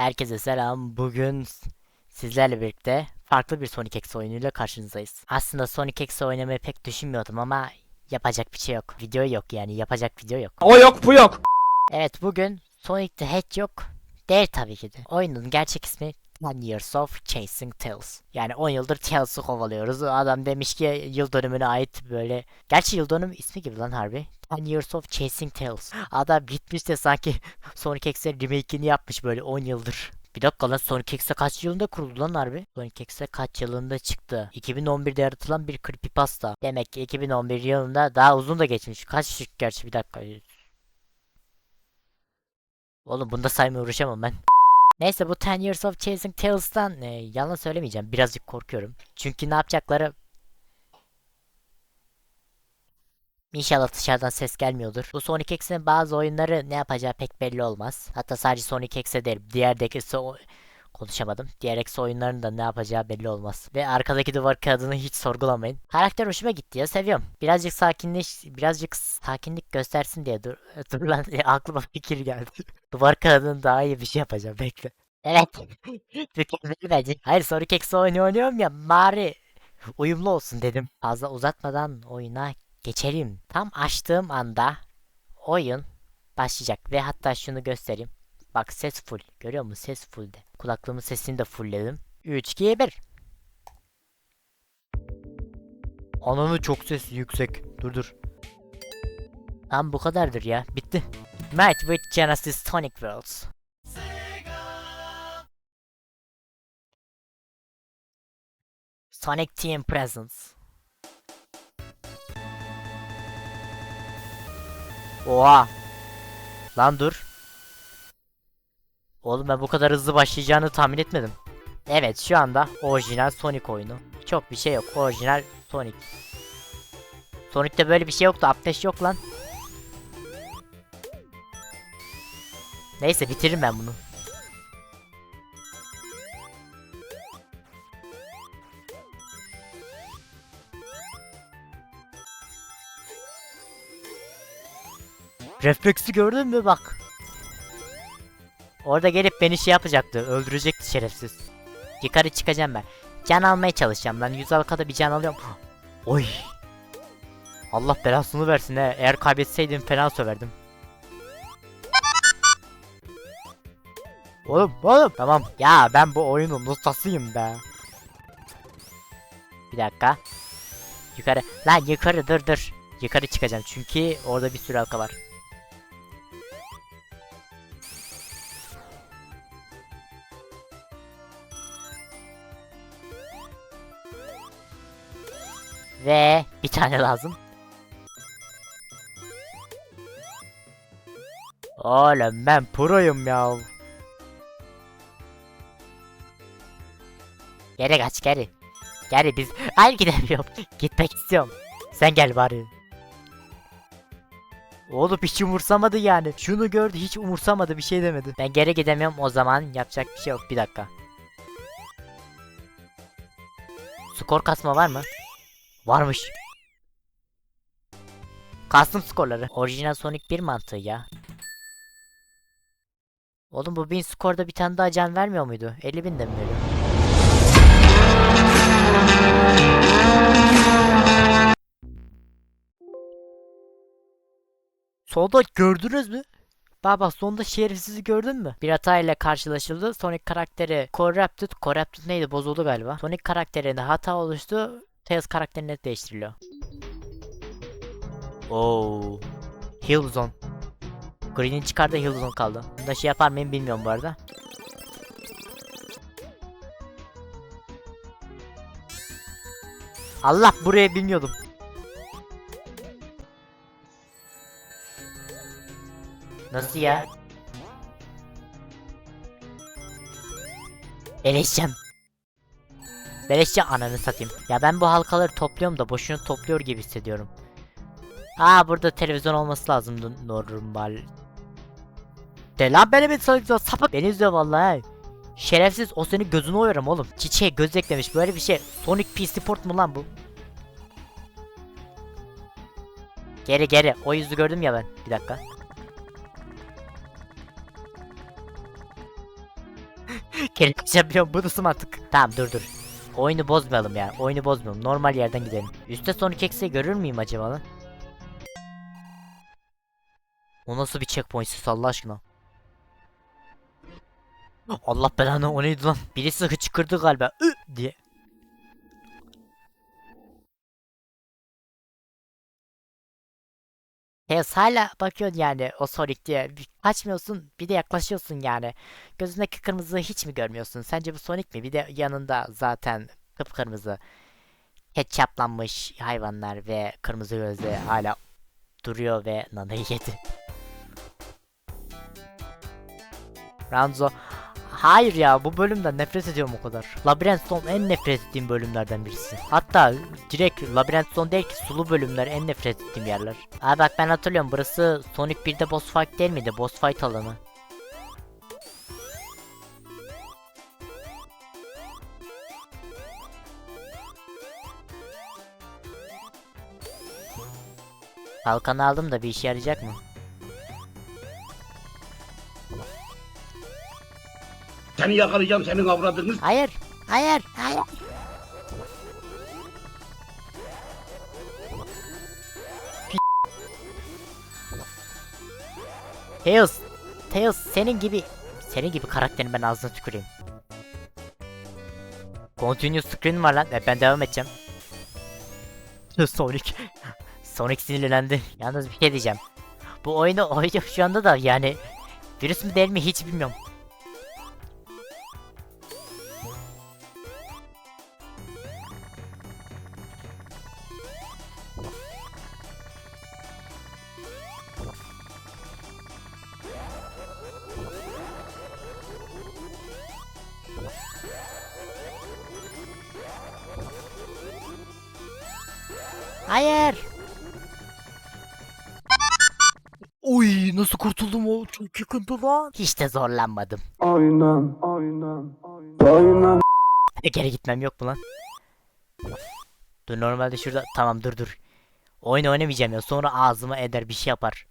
Herkese selam. Bugün sizlerle birlikte farklı bir Sonic X oyunuyla karşınızdayız. Aslında Sonic X oynamayı pek düşünmüyordum ama yapacak bir şey yok. Video yok yani yapacak video yok. O yok bu yok. Evet bugün Sonic the Hedgehog değil tabii ki de. Oyunun gerçek ismi 10 Years of Chasing Tails. Yani 10 yıldır Tails'ı kovalıyoruz. Adam demiş ki yıl dönümüne ait böyle. Gerçi yıl dönümü ismi gibi lan harbi. 10 Years of Chasing Tails. Adam gitmiş de sanki Sonic X'e remake'ini yapmış böyle 10 yıldır. Bir dakika lan Sonic X'e kaç yılında kuruldu lan harbi? Sonic X'e kaç yılında çıktı? 2011'de yaratılan bir creepypasta. Demek ki 2011 yılında daha uzun da geçmiş. Kaç gerçi bir dakika. Oğlum bunda saymaya uğraşamam ben. Neyse bu 10 Years of Chasing Tails'tan e, yalan söylemeyeceğim. Birazcık korkuyorum. Çünkü ne yapacakları... İnşallah dışarıdan ses gelmiyordur. Bu Sonic X'in bazı oyunları ne yapacağı pek belli olmaz. Hatta sadece Sonic X'e değil. Diğer X konuşamadım. Diğer X oyunlarının da ne yapacağı belli olmaz. Ve arkadaki duvar kağıdını hiç sorgulamayın. Karakter hoşuma gitti ya seviyorum. Birazcık sakinleş, birazcık sakinlik göstersin diye dur, dur lan aklıma fikir geldi. duvar kağıdının daha iyi bir şey yapacağım bekle. Evet. Mükemmel bence. Hayır Sonic X oyunu oynuyorum ya bari uyumlu olsun dedim. Fazla uzatmadan oyuna geçelim. Tam açtığım anda oyun başlayacak ve hatta şunu göstereyim. Bak ses full. Görüyor musun? Ses full de. Kulaklığımın sesini de fullledim. 3 2 1. Ananı çok ses yüksek. Dur dur. Tam bu kadardır ya. Bitti. Might with Genesis Tonic Worlds. Sonic Team Presents. Oha. Lan dur. Oğlum ben bu kadar hızlı başlayacağını tahmin etmedim. Evet şu anda orijinal Sonic oyunu. Çok bir şey yok. Orijinal Sonic. Sonic'te böyle bir şey yoktu. Updash yok lan. Neyse bitiririm ben bunu. Refleksi gördün mü bak. Orada gelip beni şey yapacaktı. Öldürecekti şerefsiz. Yukarı çıkacağım ben. Can almaya çalışacağım ben. 100 alkada bir can alıyorum. Oy. Allah belasını versin he. Eğer kaybetseydim fena söverdim. Oğlum oğlum tamam. Ya ben bu oyunun ustasıyım be. Bir dakika. Yukarı. Lan yukarı dur dur. Yukarı çıkacağım çünkü orada bir sürü halka var. Ve bir tane lazım. Oğlum ben proyum ya. Geri kaç geri. Geri biz... Hayır gidemiyorum. Gitmek istiyorum. Sen gel bari. Oğlum hiç umursamadı yani. Şunu gördü hiç umursamadı bir şey demedi. Ben geri gidemiyorum o zaman yapacak bir şey yok. Bir dakika. Skor kasma var mı? Varmış. Kastım skorları. Orijinal Sonic 1 mantığı ya. Oğlum bu 1000 skorda bir tane daha can vermiyor muydu? 50 bin de mi veriyor? Solda gördünüz mü? Baba sonunda şerefsizi gördün mü? Bir hatayla karşılaşıldı. Sonic karakteri Corrupted. Corrupted neydi? Bozuldu galiba. Sonic karakterinde hata oluştu. Tails karakteri net değiştiriliyor. Oo. Hillzone. Green'in çıkardığı Hillzone kaldı. Bunda şey yapar mıyım bilmiyorum bu arada. Allah buraya bilmiyordum. Nasıl ya? Eleşeceğim. Beleşçe ananı satayım. Ya ben bu halkaları topluyorum da boşuna topluyor gibi hissediyorum. Aa burada televizyon olması lazımdı normal. De lan beni bir salakla sapık. Beni izliyor vallahi. Şerefsiz o senin gözünü oyarım oğlum. Çiçeğe göz eklemiş böyle bir şey. Sonic P Sport mu lan bu? Geri geri. O yüzü gördüm ya ben. Bir dakika. Kelime şampiyon bu nasıl mantık? Tamam dur dur. Oyunu bozmayalım ya. Oyunu bozmayalım. Normal yerden gidelim. Üste Sonic X'i görür müyüm acaba lan? O nasıl bir checkpoint sis Allah aşkına? Allah belanı o neydi lan? Birisi hıçkırdı galiba. Ü diye. Tails hala bakıyorsun yani o Sonic diye. Bir kaçmıyorsun bir de yaklaşıyorsun yani. Gözündeki kırmızıyı hiç mi görmüyorsun? Sence bu Sonic mi? Bir de yanında zaten kıpkırmızı ketçaplanmış hayvanlar ve kırmızı gözle hala duruyor ve nanayı yedi. Ranzo Hayır ya bu bölümden nefret ediyorum o kadar. Labirent Zone en nefret ettiğim bölümlerden birisi. Hatta direkt Labirent Zone değil ki sulu bölümler en nefret ettiğim yerler. Aa bak ben hatırlıyorum burası Sonic 1'de boss fight değil miydi? Boss fight alanı. Kalkanı aldım da bir işe yarayacak mı? Seni yakalayacağım senin avradını. Hayır, hayır, hayır. Tails, Tails senin gibi, senin gibi karakterin ben ağzına tüküreyim. Continue screen var lan, ben devam edeceğim. Sonic, Sonic sinirlendi. Yalnız bir şey diyeceğim. Bu oyunu oynuyor şu anda da yani virüs mü değil mi hiç bilmiyorum. Hayır. Uy nasıl kurtuldum o çok yıkıntı lan. Hiç de zorlanmadım. Aynen, aynen, aynen. E, Geri gitmem yok mu lan? Dur normalde şurada tamam dur dur. Oyun oynamayacağım ya sonra ağzıma eder bir şey yapar.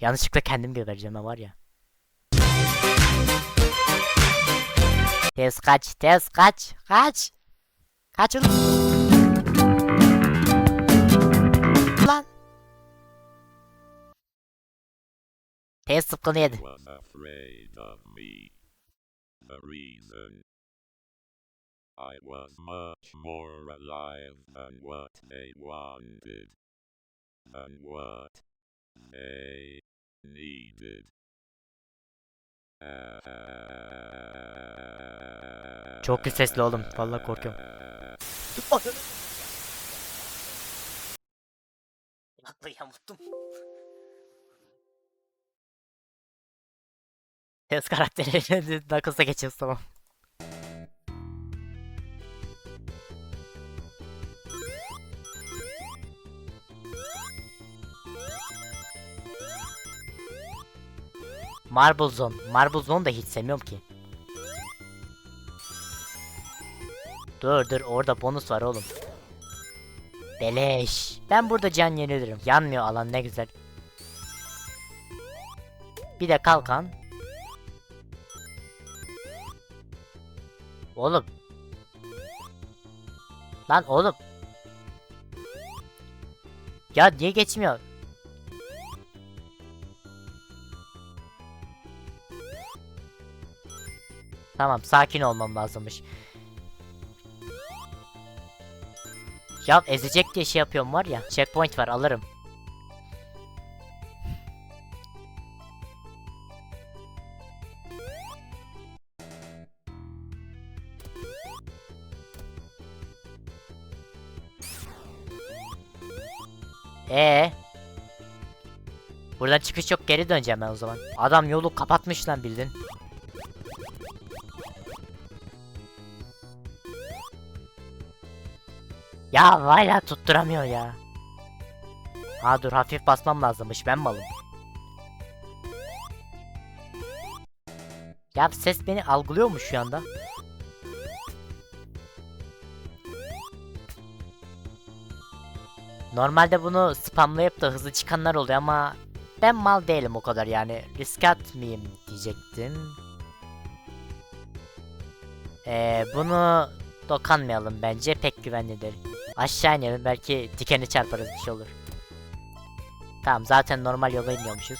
Yanlışlıkla kendim gebereceğim ha var ya. Tez kaç tez kaç kaç. Kaç oğlum. Tez sıpkını yedi. was afraid of me. The reason I was much more alive than what they wanted, than what they needed. Çok bir sesli oğlum. Vallahi korkuyorum. Kulaklığı Tez karakteri Knuckles'a geçiyoruz tamam. Marble Zone. Marble Zone da hiç sevmiyorum ki. Dur dur orada bonus var oğlum. Beleş. Ben burada can yenilirim. Yanmıyor alan ne güzel. Bir de kalkan. Oğlum. Lan oğlum. Ya niye geçmiyor? Tamam sakin olmam lazımmış. Ya ezecek diye şey yapıyorum var ya. Checkpoint var alırım. Çıkış yok geri döneceğim ben o zaman. Adam yolu kapatmış lan bildin. Ya hala tutturamıyor ya. Ha dur hafif basmam lazımmış ben malım. Ya ses beni algılıyor mu şu anda? Normalde bunu spamlayıp da hızlı çıkanlar oluyor ama ben mal değilim o kadar yani risk atmayayım diyecektim. Ee, bunu dokanmayalım bence pek güvenlidir. Aşağı inelim belki dikeni çarparız bir şey olur. Tamam zaten normal yola iniyormuşuz.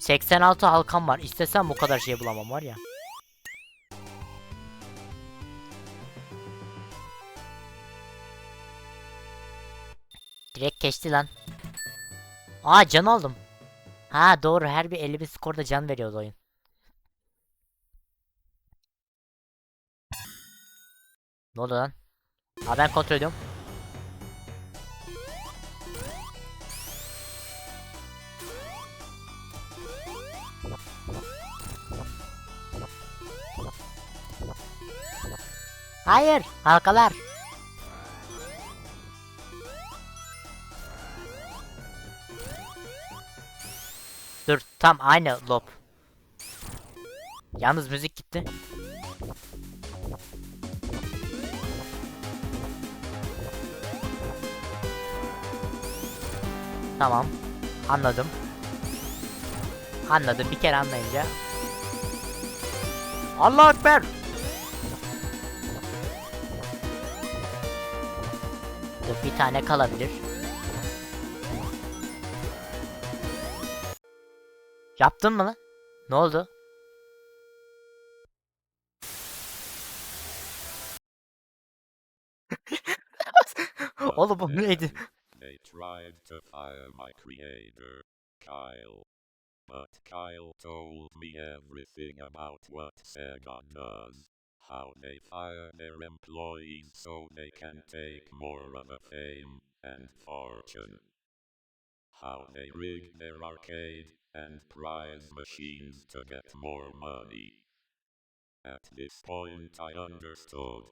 ...86 halkam var. İstesem bu kadar şey bulamam var ya. Direkt geçti lan. Aa can aldım. Ha doğru her bir 50 bin skorda can veriyordu oyun. Ne oldu lan? Aa ben kontrol ediyorum. Hayır, halkalar. Dur, tam aynı lob. Yalnız müzik gitti. Tamam. Anladım. Anladım. Bir kere anlayınca. Allah Ekber. Dur bir tane kalabilir. Yaptın mı lan? Ne oldu? Oğlum bu neydi? They tried to fire my creator, Kyle. But Kyle told me everything about what Sega does. How they fire their employees so they can take more of the fame and fortune. How they rig their arcade and prize machines to get more money. At this point I understood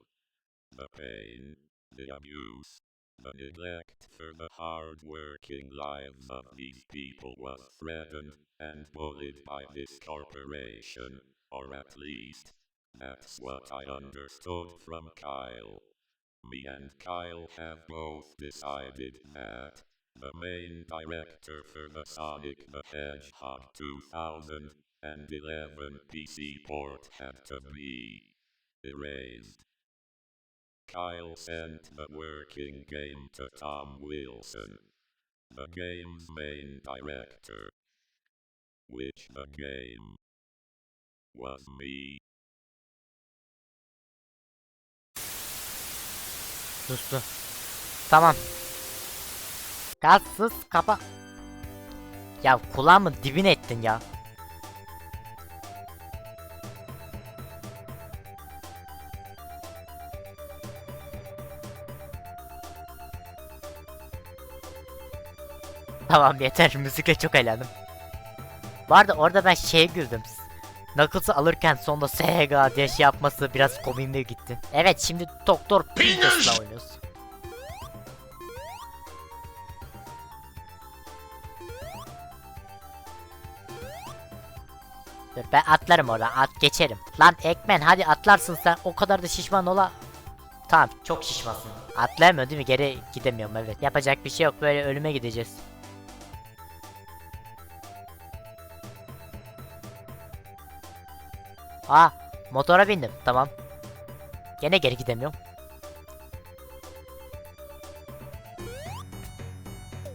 the pain, the abuse, the neglect for the hard-working lives of these people was threatened and bullied by this corporation, or at least, that's what I understood from Kyle. Me and Kyle have both decided that the main director for the Sonic the Hedgehog 2011 PC port had to be erased. Kyle sent the working game to Tom Wilson, the game's main director. Which the game was me. Sustu. Uh, tamam. Gazsız kapa. Ya kulağımın dibine ettin ya. Tamam yeter müzikle çok eğlendim. Bu arada orada ben şeye güldüm. Knuckles'ı alırken sonunda SHG diye şey yapması biraz komiğime gitti. Evet şimdi Doktor Pringle's'la oynuyoruz. Ben atlarım orada at geçerim. Lan Ekmen hadi atlarsın sen o kadar da şişman ola. Tamam çok şişmansın. Atlayamıyor değil mi geri gidemiyorum evet. Yapacak bir şey yok böyle ölüme gideceğiz. Aa motora bindim tamam. Gene geri gidemiyorum.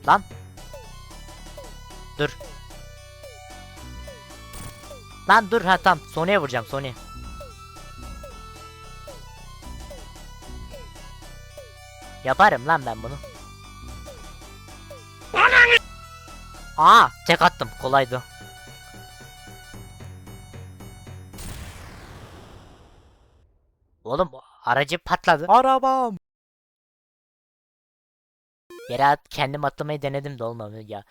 Lan. Dur. Lan dur ha tamam Sony'e vuracağım Sony. Yaparım lan ben bunu. Aa tek attım kolaydı. Oğlum aracı patladı. Arabam. Yere at, kendim atlamayı denedim de olmadı ya.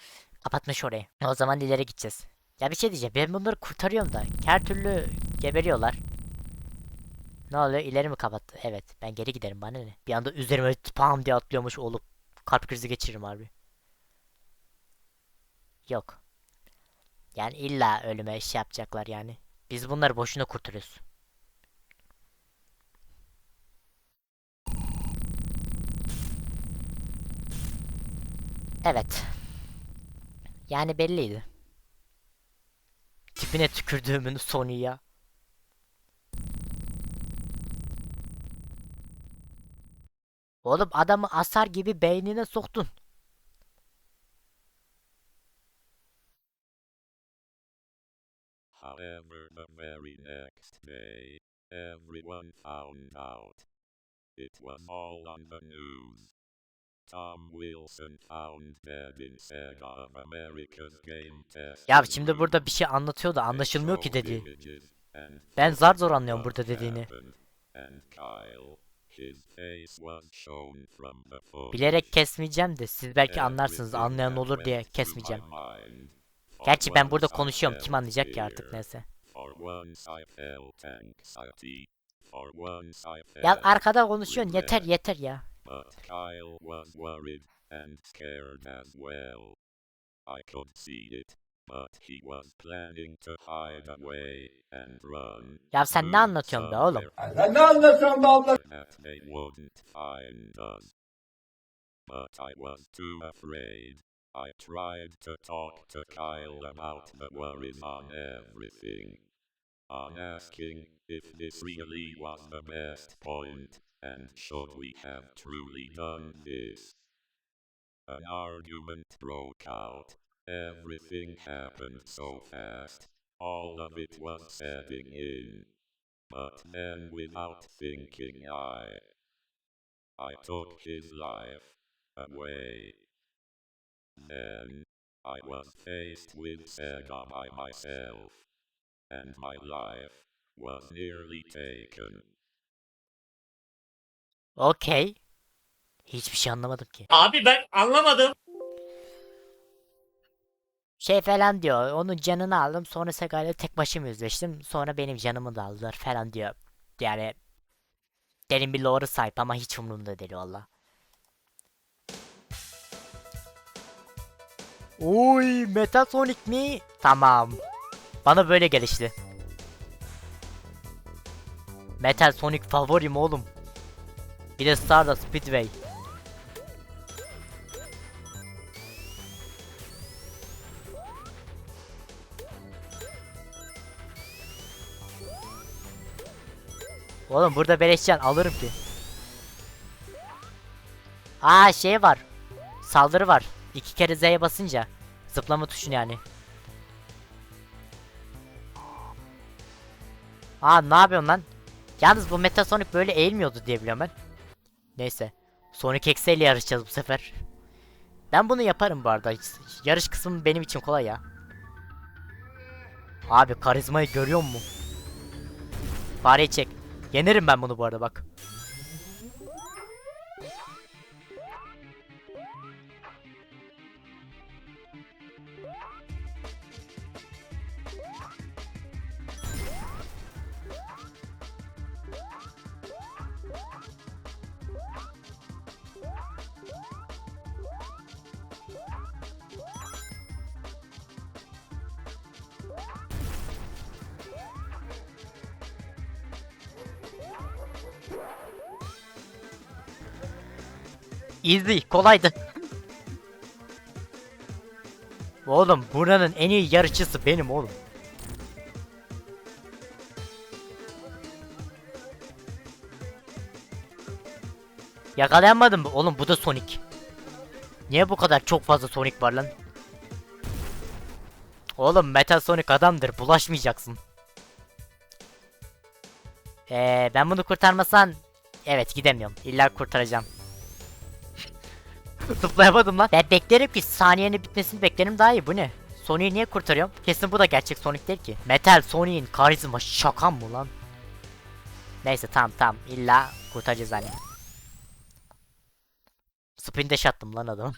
Kapatmış orayı. O zaman ileri gideceğiz. Ya bir şey diyeceğim. Ben bunları kurtarıyorum da. Her türlü geberiyorlar. Ne oluyor? İleri mi kapattı? Evet. Ben geri giderim. Bana ne? Bir anda üzerime pam diye atlıyormuş olup kalp krizi geçiririm harbi. Yok. Yani illa ölüme şey yapacaklar yani. Biz bunları boşuna kurtarıyoruz. Evet. Yani belliydi. Tipine tükürdüğümün sonu ya. Oğlum adamı asar gibi beynine soktun. However, the very next day, everyone found out. It was all on the news. Tom Wilson found dead in Sega of America's game test. Ya şimdi burada bir şey anlatıyor da anlaşılmıyor ki. Ben Ben zar zor anlıyorum burada dediğini. Bilerek kesmeyeceğim de siz belki anlarsınız anlayan olur diye kesmeyeceğim. Gerçi ben burada konuşuyorum kim anlayacak ki artık neyse. Ya arkada konuşuyorsun yeter yeter ya. But Kyle was worried and scared as well. I could see it, but he was planning to hide away and run. Ya sen ne anlatıyorsun be oğlum? Sen ne anlatıyorsun be abla? That they wouldn't find us. But I was too afraid. I tried to talk to Kyle about the worries on everything. On asking if this really was the best point, and should we have truly done this? An argument broke out. Everything happened so fast. All of it was setting in. But then without thinking I I took his life away. Then I was faced with Sega by myself, and my life was nearly taken. Okey. Hiçbir şey anlamadım ki. Abi ben anlamadım. Şey falan diyor. Onun canını aldım. Sonra Sega'yla tek başıma yüzleştim. Sonra benim canımı da aldılar falan diyor. Yani derin bir lore'ı sahip ama hiç umurumda değil valla. Oy Metasonic mi? Tamam. Bana böyle gelişti. Metal Sonic favorim oğlum. Bir de Stardust Speedway. Oğlum burada beleşcan alırım ki. Aa şey var. Saldırı var. İki kere Z'ye basınca. Zıplama tuşunu yani. Aa ne yapıyorsun lan? Yalnız bu Metasonic böyle eğilmiyordu diye biliyorum ben. Neyse. Sonic X ile yarışacağız bu sefer. Ben bunu yaparım bu arada. Yarış kısmı benim için kolay ya. Abi karizmayı görüyor musun? Fareyi çek. Yenerim ben bunu bu arada bak. Easy, kolaydı. Oğlum buranın en iyi yarışçısı benim oğlum. Yakalayamadım mı? Oğlum bu da Sonic. Niye bu kadar çok fazla Sonic var lan? Oğlum Metal Sonic adamdır. Bulaşmayacaksın. Ee, ben bunu kurtarmasan evet gidemiyorum. İlla kurtaracağım. Zıplayamadım lan. Ben beklerim ki saniyenin bitmesini beklerim daha iyi. Bu ne? Sonic'i niye kurtarıyorum? Kesin bu da gerçek Sonic değil ki. Metal Sonic'in karizma şaka mı lan? Neyse tamam tamam. İlla kurtaracağız hani. Spin dash attım lan adam.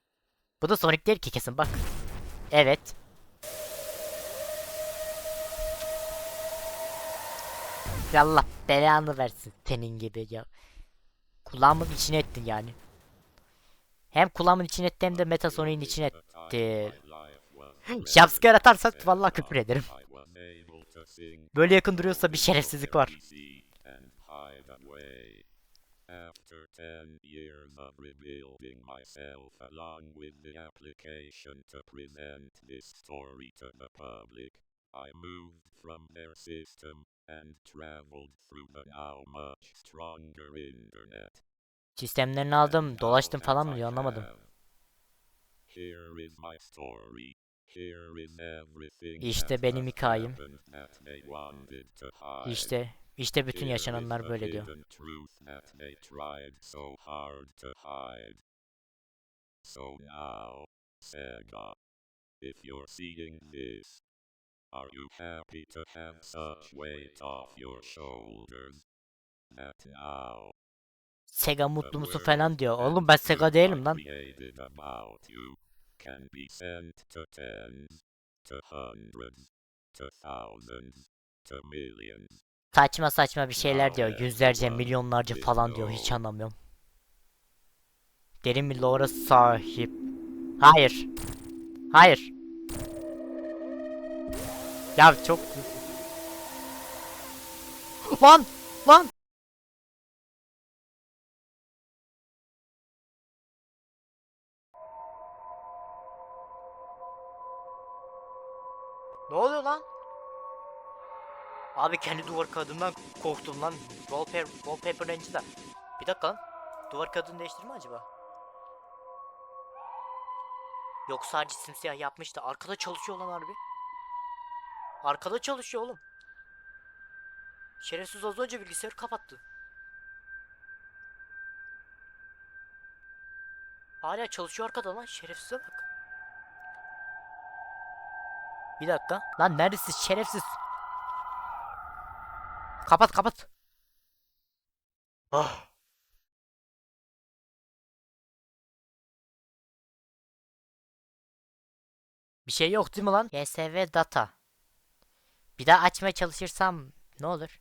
bu da Sonic değil ki kesin bak. Evet. Allah belanı versin senin gibi ya. Kulağımın içine ettin yani. Hem kulağımın içine etti hem de Metasonic'in içine etti. Jumpscare atarsa vallahi küfür ederim. Böyle yakın duruyorsa bir şerefsizlik var. After 10 years of rebuilding myself along with the application to present this story to the public, I moved from their system and traveled through the now much stronger internet. Sistemlerini aldım. Dolaştım falan mı diyor anlamadım. İşte benim hikayem. İşte işte bütün yaşananlar böyle diyor. So now, Sega, if you're seeing this, are you happy to have such weight off your shoulders? That now Sega mutlu musun falan diyor. Oğlum ben Sega değilim lan. Saçma saçma bir şeyler diyor. Yüzlerce, milyonlarca falan diyor. Hiç anlamıyorum. Derin bir lore'a sahip. Hayır. Hayır. Ya çok... Lan! Lan! Ne oluyor lan? Abi kendi duvar kağıdımdan korktum lan. Wallpaper, wallpaper range'i de. Bir dakika lan. Duvar kağıdını değiştirme acaba? Yok sadece simsiyah yapmış da arkada çalışıyor lan harbi. Arkada çalışıyor oğlum. Şerefsiz az önce bilgisayarı kapattı. Hala çalışıyor arkada lan şerefsize bak. Bir dakika. Lan neredesin şerefsiz? Kapat kapat. Ah. Bir şey yok değil mi lan? YSV data. Bir daha açmaya çalışırsam ne olur?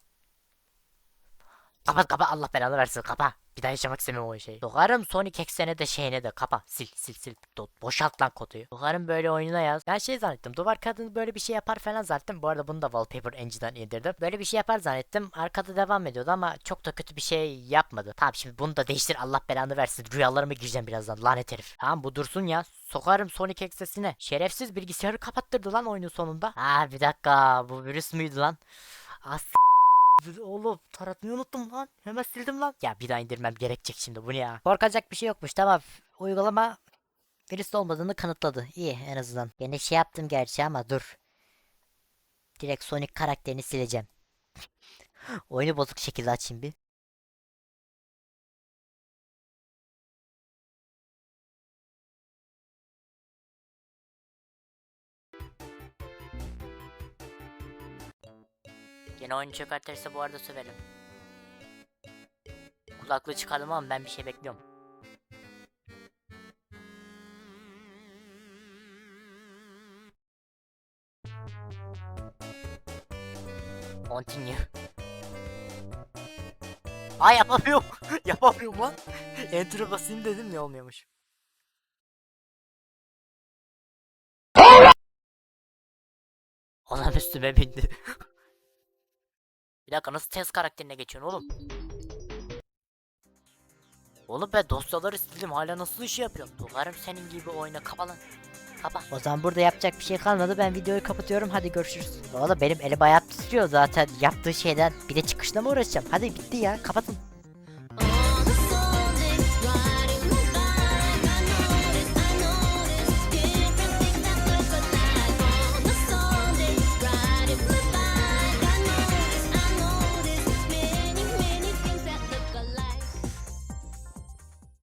Kapat kapa Allah belanı versin kapa. Bir daha yaşamak istemiyorum o şeyi. Sokarım Sonic eksene de şeyine de kapa. Sil sil sil. Do- boşalt lan koduyu. Sokarım böyle oyununa yaz. Ben şey zannettim. Duvar kadını böyle bir şey yapar falan zannettim. Bu arada bunu da Wallpaper Engine'den indirdim. Böyle bir şey yapar zannettim. Arkada devam ediyordu ama çok da kötü bir şey yapmadı. Tamam şimdi bunu da değiştir Allah belanı versin. Rüyalarıma gireceğim birazdan lanet herif. Tamam bu dursun ya. Sokarım Sonic eksesine. Şerefsiz bilgisayarı kapattırdı lan oyunun sonunda. Ha bir dakika bu virüs müydü lan? As Oğlum taratmayı unuttum lan. Hemen sildim lan. Ya bir daha indirmem gerekecek şimdi bu ne ya? Korkacak bir şey yokmuş tamam. Uygulama virüs olmadığını kanıtladı. İyi en azından. Yine şey yaptım gerçi ama dur. Direkt Sonic karakterini sileceğim. Oyunu bozuk şekilde açayım bir. Yine oyunu çökertirse bu arada söverim. Kulaklığı çıkardım ama ben bir şey bekliyorum. Continue. Ay yapamıyorum. yapamıyorum lan. Enter'a basayım dedim ne olmuyormuş. Adam üstüme bindi. Bir dakika nasıl test karakterine geçiyorsun oğlum? Oğlum ben dosyaları sildim hala nasıl işi yapıyorum? Dolarım senin gibi oyna kapa lan. Kapa. O zaman burada yapacak bir şey kalmadı ben videoyu kapatıyorum hadi görüşürüz. Oğlum benim elim ayağım titriyor zaten yaptığı şeyden bir de çıkışla mı uğraşacağım? Hadi bitti ya kapatın.